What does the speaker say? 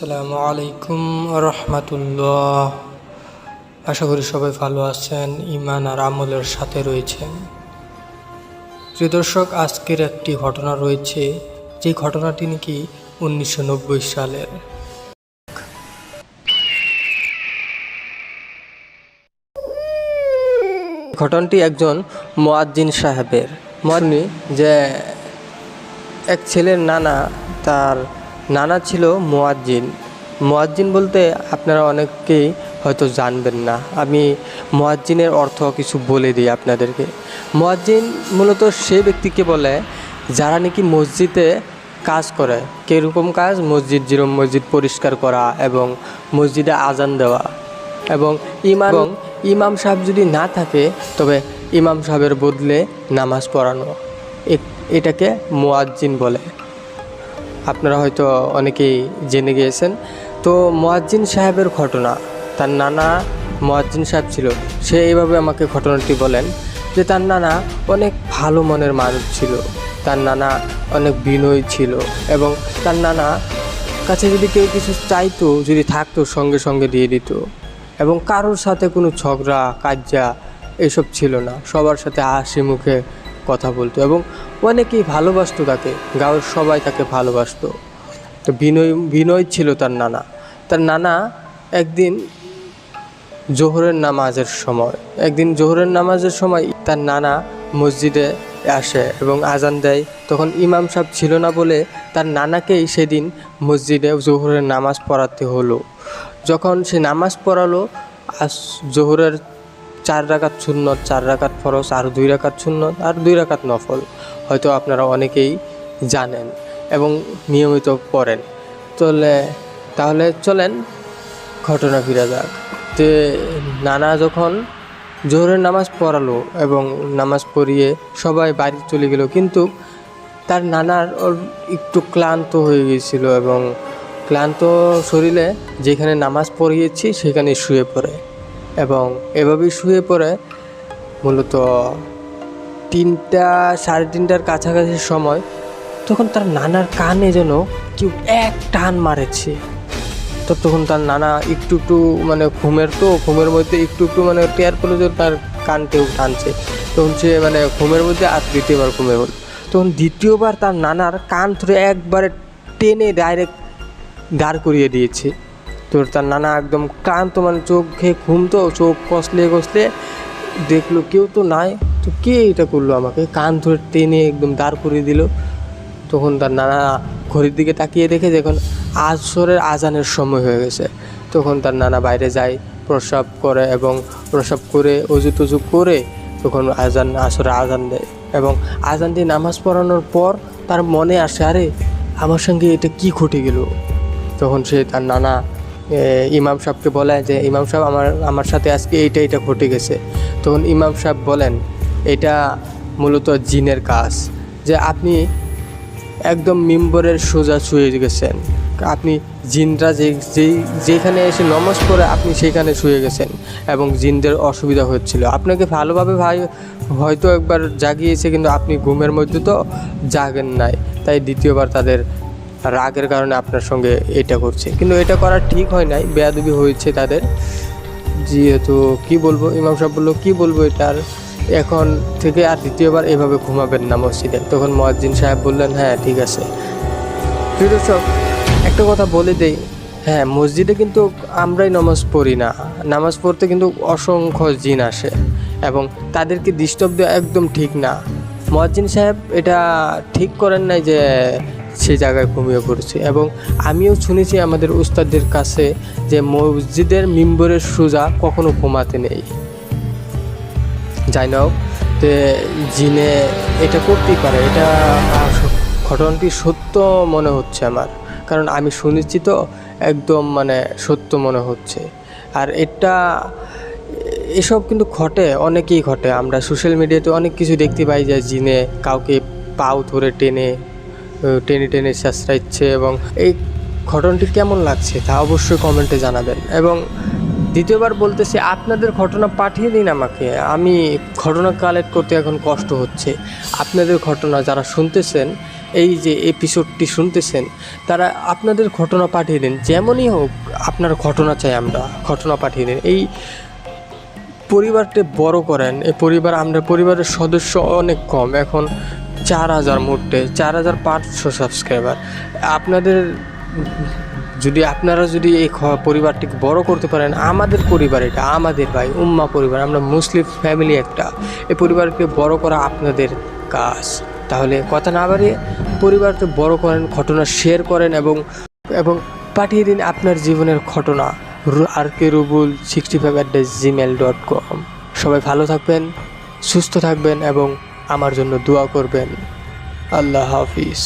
আসসালামু আলাইকুম রহমতুল্লাহ। আশা করি সবাই ভালো আছেন ইমান আর আমলের সাথে রয়েছেন। প্রিয় দর্শক, আজকের একটি ঘটনা রয়েছে, যে ঘটনাটি নাকি উনিশশো নব্বই সালের। ঘটনাটি একজন মোয়াজ্জিন সাহেবের। মনে যে এক ছেলের নানা তার নানা ছিল মোয়াজ্জিন। মোয়াজ্জিন বলতে আপনারা অনেকেই হয়তো জানবেন না। আমি মোয়াজ্জিনের অর্থ কিছু বলে দিই আপনাদেরকে। মোয়াজ্জিন মূলত সে ব্যক্তিকে বলে যারা নাকি মসজিদে কাজ করে। কীরকম কাজ? মসজিদ যেরকম মসজিদ পরিষ্কার করা এবং মসজিদে আজান দেওয়া। এবং ইমাম এবং ইমাম সাহেব যদি না থাকে তবে ইমাম সাহেবের বদলে নামাজ পড়ানো। এটাকে মোয়াজ্জিন বলে। আপনারা হয়তো অনেকেই জেনে গিয়েছেন। তো মোয়াজ্জিন সাহেবের ঘটনা, তার নানা মোয়াজ্জিন সাহেব ছিল, সে এইভাবে আমাকে ঘটনাটি বলেন যে তার নানা অনেক ভালো মনের মানুষ ছিল, তার নানা অনেক বিনয়ী ছিল এবং তার নানা কাছে যদি কেউ কিছু চাইতো, যদি থাকতো, সঙ্গে সঙ্গে দিয়ে দিত এবং কারোর সাথে কোনো ঝগড়া, কাজ্জা, এসব ছিল না। সবার সাথে হাসি মুখে কথা বলতো এবং অনেকেই ভালোবাসতো তাকে গাঁয়ের সবাই তাকে ভালোবাসতো। তো বিনয় বিনয় ছিল তার নানা। তার নানা একদিন জোহরের নামাজের সময়, একদিন জোহরের নামাজের সময় তার নানা মসজিদে আসে এবং আজান দেয়। তখন ইমাম সাহেব ছিল না বলে তার নানাকেই সেদিন মসজিদে জোহরের নামাজ পড়াতে হলো। যখন সে নামাজ পড়ালো আস জোহরের চার রাকাত সুন্নত, চার রাকাত ফরজ, আর দুই রাকাত সুন্নত, আর দুই রাকাত নফল। হয়তো আপনারা অনেকেই জানেন এবং নিয়মিত পড়েন। তাহলে তাহলে চলেন, ঘটনা ফিরে যাক। তে নানা যখন জোহরের নামাজ পড়ালো এবং নামাজ পড়িয়ে সবাই বাড়ি চলে গেল, কিন্তু তার নানার একটু ক্লান্ত হয়ে গিয়েছিল এবং ক্লান্ত শরীরে যেখানে নামাজ পড়িয়েছি, সেখানে শুয়ে পড়ে। এবং এভাবেই শুয়ে পড়ে মূলত তিনটা, সাড়ে তিনটার কাছাকাছি সময় তখন তার নানার কানে যেন কেউ এক টান মারেছে। তো তখন তার নানা একটু একটু মানে ঘুমের তো, ঘুমের মধ্যে একটু একটু মানে টেয়ার পেল যে তার কান কেউ টানছে। তখন সে মানে ঘুমের মধ্যে আর দ্বিতীয়বার ঘুমে হল। তখন দ্বিতীয়বার তার নানার কান ধরে একবারে টেনে ডাইরেক্ট দাঁড় করিয়ে দিয়েছে। তো তার নানা একদম ক্লান্ত মানে চোখে ঘুম তো, চোখ কষলে কষলে দেখল কেউ তো নাই। তো কে এটা করল আমাকে? কান ধরে টেনে একদম দাঁড় করিয়ে দিল। তখন তার নানা ঘড়ির দিকে তাকিয়ে দেখে যখন আসরের আজানের সময় হয়ে গেছে। তখন তার নানা বাইরে যায়, প্রসাব করে এবং প্রসাব করে, অজু টজু করে তখন আজান আসরে আজান দেয় এবং আজান দিয়ে নামাজ পড়ানোর পর তার মনে আসে, আরে, আমার সঙ্গে এটা কি ঘটে গেল? তখন সে তার নানা ইমাম সাহেবকে বলে যে, ইমাম সাহেব, আমার আমার সাথে আজকে এইটা এইটা ঘটে গেছে। তখন ইমাম সাহেব বলেন, এটা মূলত জিনের কাজ যে আপনি একদম মিম্বরের সোজা শুয়ে গেছেন। আপনি জিনরা যে যেই যেখানে এসে নমাজ পড়ে, আপনি সেখানে শুয়ে গেছেন এবং জিনদের অসুবিধা হচ্ছিল। আপনাকে ভালোভাবে ভাই, হয়তো একবার জাগিয়েছে, কিন্তু আপনি ঘুমের মধ্যে তো জাগেন নাই। তাই দ্বিতীয়বার তাদের রাগের কারণে আপনার সঙ্গে এটা করছে। কিন্তু এটা করা ঠিক হয় নাই, বেয়াদবি হয়েছে তাদের। যেহেতু কি বলব, ইমাম সাহেব বলল, কী বলব এটার? এখন থেকে আর দ্বিতীয়বার এভাবে ঘুমাবেন না মসজিদে। তখন মহাজ্জিন সাহেব বললেন হ্যাঁ ঠিক আছে। দর্শক, একটা কথা বলে দেই হ্যাঁ মসজিদে কিন্তু আমরাই নামাজ পড়ি না। নামাজ পড়তে কিন্তু অসংখ্য জিন আসে এবং তাদেরকে ডিস্টার্ব দেওয়া একদম ঠিক না। মহাজ্জিন সাহেব, এটা ঠিক করেন নাই যে সে জায়গায় ঘুমিয়ে পড়েছে। এবং আমিও শুনেছি আমাদের উস্তাদদের কাছে যে মসজিদের মিম্বরের সোজা কখনো ঘুমাতে নেই। যাই না যে জিনে এটা করতেই পারে। এটা ঘটনাটি সত্য মনে হচ্ছে আমার। কারণ আমি শুনেছি তো, একদম মানে সত্য মনে হচ্ছে। আর এটা এসব কিন্তু ঘটে, অনেকেই ঘটে। আমরা সোশ্যাল মিডিয়াতে অনেক কিছু দেখতে পাই যে জিনে কাউকে পাও ধরে টেনে টেনে টেনে শেষরাইচ্ছে এবং এই ঘটনাটি কেমন লাগছে তা অবশ্যই কমেন্টে জানাবেন। এবং দ্বিতীয়বার বলতেছি, আপনাদের ঘটনা পাঠিয়ে দিন আমাকে। আমি ঘটনা কালেক্ট করতে এখন কষ্ট হচ্ছে। আপনাদের ঘটনা যারা শুনতেছেন, এই যে এপিসোডটি শুনতেছেন, তারা আপনাদের ঘটনা পাঠিয়ে দিন। যেমনই হোক, আপনার ঘটনা চাই আমরা, ঘটনা পাঠিয়ে দিন। এই পরিবারটি বড় করেন। এই পরিবার আমরা পরিবারের সদস্য অনেক কম। এখন চার হাজার মুহূর্তে চার হাজার পাঁচশো সাবস্ক্রাইবার আপনাদের যদি আপনারা যদি এই পরিবারটিকে বড় করতে পারেন, আমাদের পরিবার এটা, আমাদের ভাই, উম্মা পরিবার, আমরা মুসলিম ফ্যামিলি একটা। এই পরিবারকে বড় করা আপনাদের কাজ। তাহলে কথা না বাড়িয়ে পরিবারকে বড় করেন, ঘটনা শেয়ার করেন এবং এবং পাঠিয়ে দিন আপনার জীবনের ঘটনা। R K Rubul sixty five at the gmail dot com সবাই ভালো থাকবেন, সুস্থ থাকবেন এবং আমার জন্য দোয়া করবেন। আল্লাহ হাফিজ।